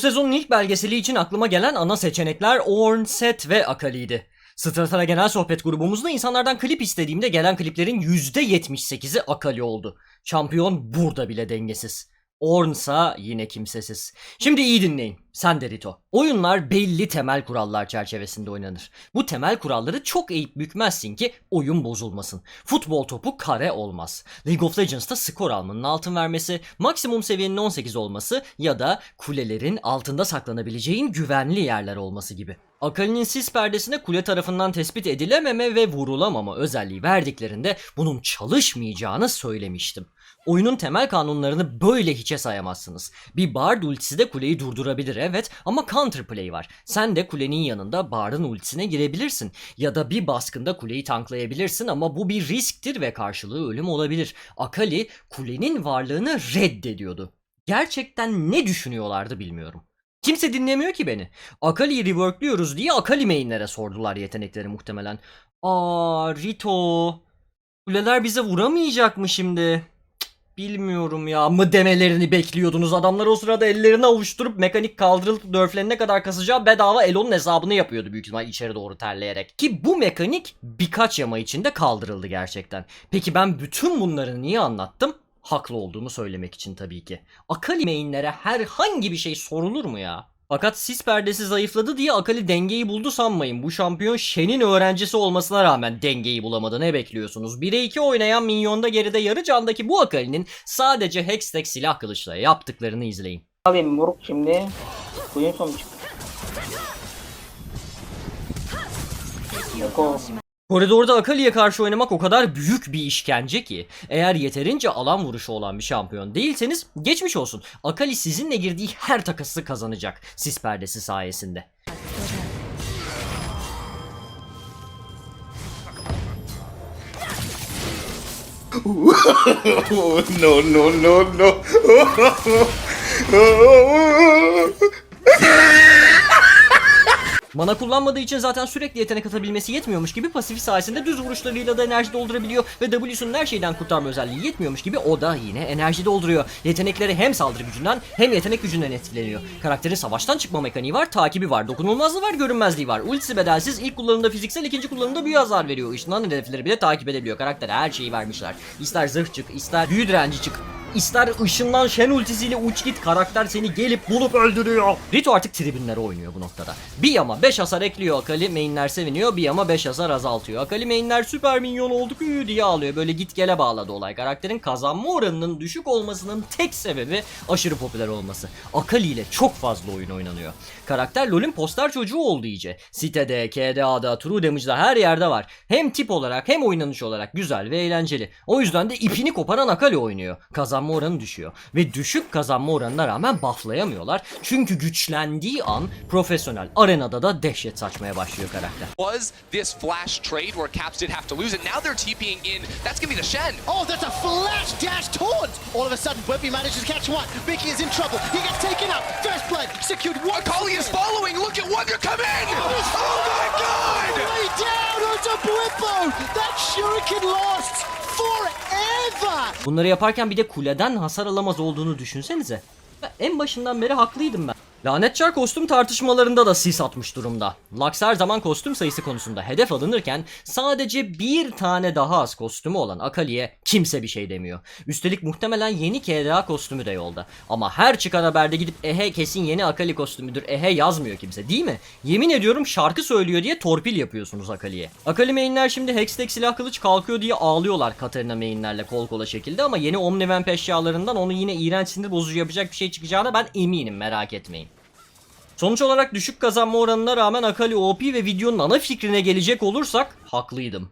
Sezonun ilk belgeseli için aklıma gelen ana seçenekler Ornn, Seth ve Akali'ydi. Stratara genel sohbet grubumuzda insanlardan klip istediğimde gelen kliplerin %78'i Akali oldu. Şampiyon burada bile dengesiz. Ornn'sa yine kimsesiz. Şimdi iyi dinleyin. Sen de Rito. Oyunlar belli temel kurallar çerçevesinde oynanır. Bu temel kuralları çok eğip bükmezsin ki oyun bozulmasın. Futbol topu kare olmaz. League of Legends'ta skor almanın altın vermesi, maksimum seviyenin 18 olması ya da kulelerin altında saklanabileceğin güvenli yerler olması gibi. Akali'nin sis perdesine kule tarafından tespit edilememe ve vurulamama özelliği verdiklerinde bunun çalışmayacağını söylemiştim. Oyunun temel kanunlarını böyle hiçe sayamazsınız. Bir Bard ultisi de kuleyi durdurabilir evet ama counterplay var. Sen de kulenin yanında Bard'ın ultisine girebilirsin. Ya da bir baskında kuleyi tanklayabilirsin ama bu bir risktir ve karşılığı ölüm olabilir. Akali kulenin varlığını reddediyordu. Gerçekten ne düşünüyorlardı bilmiyorum. Kimse dinlemiyor ki beni. Akali'yi reworkluyoruz diye Akali mainlere sordular yetenekleri muhtemelen. Aa Rito. Kuleler bize vuramayacak mı şimdi? Bilmiyorum ya mı demelerini bekliyordunuz. Adamlar o sırada ellerini avuşturup mekanik kaldırılıp dörflenene kadar kasacağı bedava Elon'un hesabını yapıyordu büyük ihtimal içeri doğru terleyerek. Ki bu mekanik birkaç yama içinde kaldırıldı gerçekten. Peki ben bütün bunları niye anlattım? Haklı olduğumu söylemek için tabii ki. Akali mainlere herhangi bir şey sorulur mu ya? Fakat sis perdesi zayıfladı diye Akali dengeyi buldu sanmayın. Bu şampiyon Shen'in öğrencisi olmasına rağmen dengeyi bulamadı. Ne bekliyorsunuz? 1'e 2 oynayan minyonda geride yarı candaki bu Akali'nin sadece Hextech silah kılıçla yaptıklarını izleyin. Alayım moruk şimdi. Kuyun son çık. Koridorda Akali'ye karşı oynamak o kadar büyük bir işkence ki eğer yeterince alan vuruşu olan bir şampiyon değilseniz geçmiş olsun. Akali sizinle girdiği her takası kazanacak sis perdesi sayesinde. No, no, no, no. Mana kullanmadığı için zaten sürekli yetenek atabilmesi yetmiyormuş gibi pasifi sayesinde düz vuruşlarıyla da enerji doldurabiliyor ve W'sunun her şeyden kurtarma özelliği yetmiyormuş gibi o da yine enerji dolduruyor. Yetenekleri hem saldırı gücünden hem yetenek gücünden etkileniyor. Karakterin savaştan çıkma mekaniği var, takibi var, dokunulmazlığı var, görünmezliği var. Ultisi bedelsiz, ilk kullanımda fiziksel, ikinci kullanımda büyü hasar veriyor. Işınlanan hedefleri bile takip edebiliyor. Karaktere her şeyi vermişler. İster zırh çık, ister büyü direnci çık, İster ışınlan Shen ultisiyle uç git karakter seni gelip bulup öldürüyor. Rito artık tribünlere oynuyor bu noktada. Bir yama 5 hasar ekliyor Akali mainler seviniyor bir yama 5 hasar azaltıyor. Akali mainler süper minyon olduk üüü diye ağlıyor. Böyle git gele bağladı olay. Karakterin kazanma oranının düşük olmasının tek sebebi aşırı popüler olması. Akali ile çok fazla oyun oynanıyor. Karakter LoL'ün poster çocuğu oldu iyice. Sitede, KDA'da, True Damage'da her yerde var. Hem tip olarak hem oynanış olarak güzel ve eğlenceli. O yüzden de ipini koparan Akali oynuyor. Kazanma oranı düşüyor. Ve düşük kazanma oranına rağmen bufflayamıyorlar. Çünkü güçlendiği an profesyonel arenada da dehşet saçmaya başlıyor karakter. was this flash trade where Caps did have to lose it. Now they're TPing in. That's gonna be the Shen. Oh, that's a flash dash taunt! All of a sudden, Webby manages to catch one. Vicky is in trouble. He gets taken up. First blood secured one. Akali is following. Look at Wonder come in. Oh my god! Way down onto Bwippo. That shuriken lasts forever. Bunları yaparken bir de kuleden hasar alamaz olduğunu düşünsenize. En başından beri haklıydım ben. Lanetçar kostüm tartışmalarında da sis atmış durumda. Lux her zaman kostüm sayısı konusunda hedef alınırken sadece bir tane daha az kostümü olan Akali'ye kimse bir şey demiyor. Üstelik muhtemelen yeni KDA kostümü de yolda. Ama her çıkan haberde gidip ehe kesin yeni Akali kostümüdür ehe yazmıyor kimse değil mi? Yemin ediyorum şarkı söylüyor diye torpil yapıyorsunuz Akali'ye. Akali mainler şimdi Hextech silah kılıç kalkıyor diye ağlıyorlar Katarina mainlerle kol kola şekilde ama yeni Omnivamp eşyalarından onu yine iğrenç sinir bozucu yapacak bir şey çıkacağına ben eminim merak etmeyin. Sonuç olarak düşük kazanma oranına rağmen Akali OP ve videonun ana fikrine gelecek olursak haklıydım.